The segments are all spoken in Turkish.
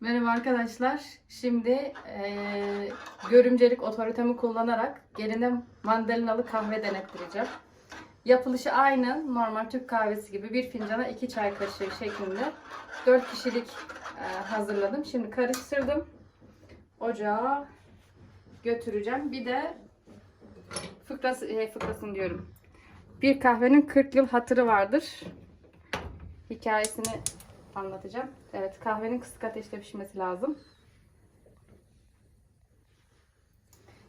Merhaba arkadaşlar. Şimdi eee, görümcelik otoritemi kullanarak geline mandalinalı kahve denettireceğim. Yapılışı aynı normal Türk kahvesi gibi bir fincana iki çay kaşığı şeklinde 4 kişilik eee, hazırladım. Şimdi karıştırdım. Ocağa götüreceğim. Bir de fıkrası, e, fıkrasını diyorum. Bir kahvenin 40 yıl hatırı vardır. Hikayesini anlatacağım. Evet, kahvenin kısık ateşte pişmesi lazım.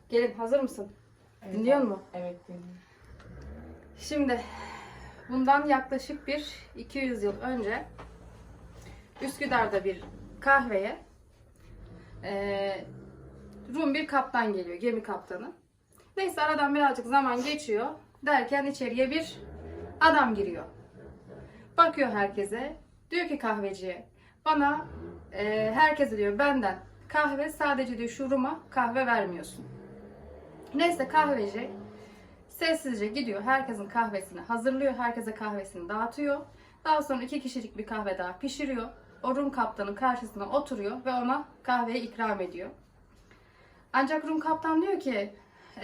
Gelin, hazır mısın? Dinliyor musun? Evet dinliyorum. Şimdi bundan yaklaşık bir 200 yıl önce Üsküdar'da bir kahveye eee, Rum bir kaptan geliyor, gemi kaptanı. Neyse aradan birazcık zaman geçiyor. Derken içeriye bir adam giriyor. Bakıyor herkese. Diyor ki kahveciye bana eee herkese diyor benden kahve sadece diyor şu Rum'a kahve vermiyorsun. Neyse kahveci Sessizce gidiyor. Herkesin kahvesini hazırlıyor. Herkese kahvesini dağıtıyor. Daha sonra iki kişilik bir kahve daha pişiriyor. O Rum kaptanın karşısına oturuyor ve ona kahveyi ikram ediyor. Ancak Rum kaptan diyor ki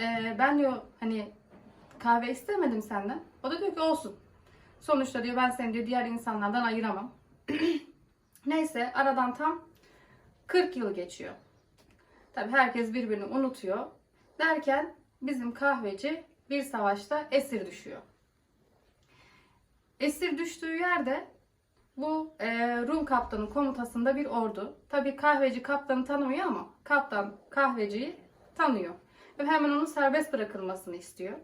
"Ee, ben diyor hani kahve istemedim senden. O da diyor ki olsun. Sonuçta diyor ben seni diyor diğer insanlardan ayıramam. Neyse aradan tam 40 yıl geçiyor. Tabi herkes birbirini unutuyor. Derken bizim kahveci bir savaşta esir düşüyor. Esir düştüğü yerde bu e, Rum kaptanın komutasında bir ordu. Tabi kahveci kaptanı tanımıyor ama kaptan kahveciyi tanıyor. Ve hemen onun serbest bırakılmasını istiyor.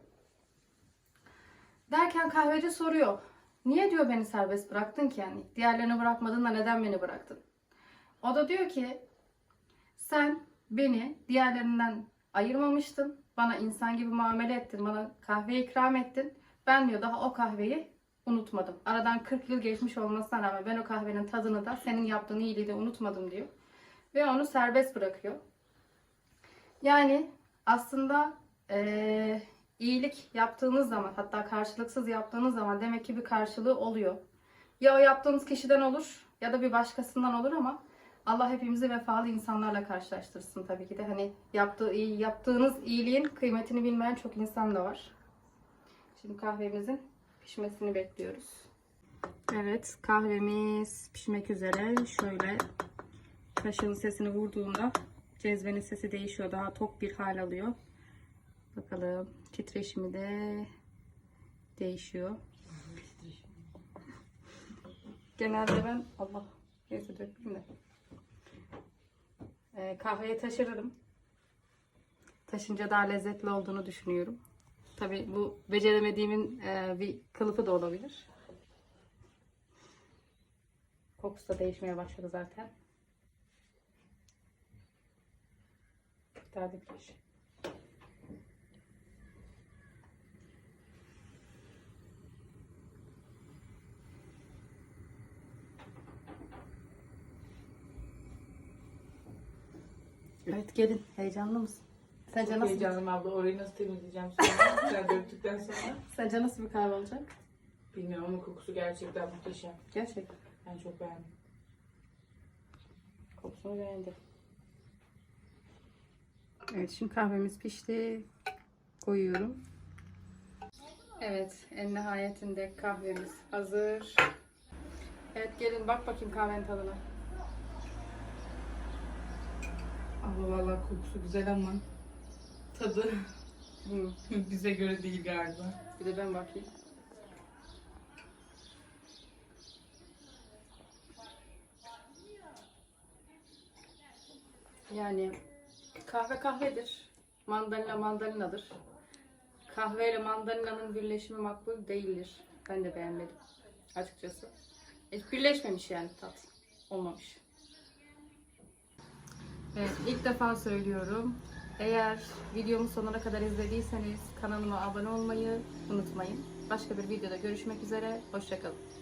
Derken kahveci soruyor. Niye diyor beni serbest bıraktın ki yani? Diğerlerini bırakmadın da neden beni bıraktın? O da diyor ki sen beni diğerlerinden ayırmamıştın. Bana insan gibi muamele ettin. Bana kahve ikram ettin. Ben diyor daha o kahveyi unutmadım. Aradan 40 yıl geçmiş olmasına rağmen ben o kahvenin tadını da senin yaptığın iyiliği de unutmadım diyor. Ve onu serbest bırakıyor. Yani aslında eee, iyilik yaptığınız zaman hatta karşılıksız yaptığınız zaman demek ki bir karşılığı oluyor. Ya o yaptığınız kişiden olur ya da bir başkasından olur ama Allah hepimizi vefalı insanlarla karşılaştırsın tabii ki de. Hani yaptığı iyi, yaptığınız iyiliğin kıymetini bilmeyen çok insan da var. Şimdi kahvemizin pişmesini bekliyoruz. Evet, kahvemiz pişmek üzere. Şöyle kaşığın sesini vurduğunda cezvenin sesi değişiyor. Daha tok bir hal alıyor. Bakalım titreşimi de değişiyor. Genelde ben Allah neyse dökeyim de. Ee, kahveye taşırırım. Taşınca daha lezzetli olduğunu düşünüyorum. Tabi bu beceremediğimin e, bir kılıfı da olabilir. Kokusu da değişmeye başladı zaten. Daha dikleş. Evet gelin. Heyecanlı mısın? Sence Çok nasıl, heyecanlıyım abla. Orayı nasıl temizleyeceğim sonra? Sen döktükten sonra. sence nasıl bir kahve olacak? Bilmiyorum ama kokusu gerçekten muhteşem. Gerçekten. Ben çok beğendim. Kokusunu beğendim. Evet şimdi kahvemiz pişti. Koyuyorum. Evet en nihayetinde kahvemiz hazır. Evet gelin bak bakayım kahvenin tadına. Abla vallahi kokusu güzel ama tadı bize göre değil galiba. bir de ben bakayım. Yani kahve kahvedir. Mandalina mandalinadır. Kahve ile mandalinanın birleşimi makbul değildir. Ben de beğenmedim açıkçası. Hiç birleşmemiş yani tat. Olmamış. Evet, ilk defa söylüyorum. Eğer videomu sonuna kadar izlediyseniz kanalıma abone olmayı unutmayın. Başka bir videoda görüşmek üzere. Hoşçakalın.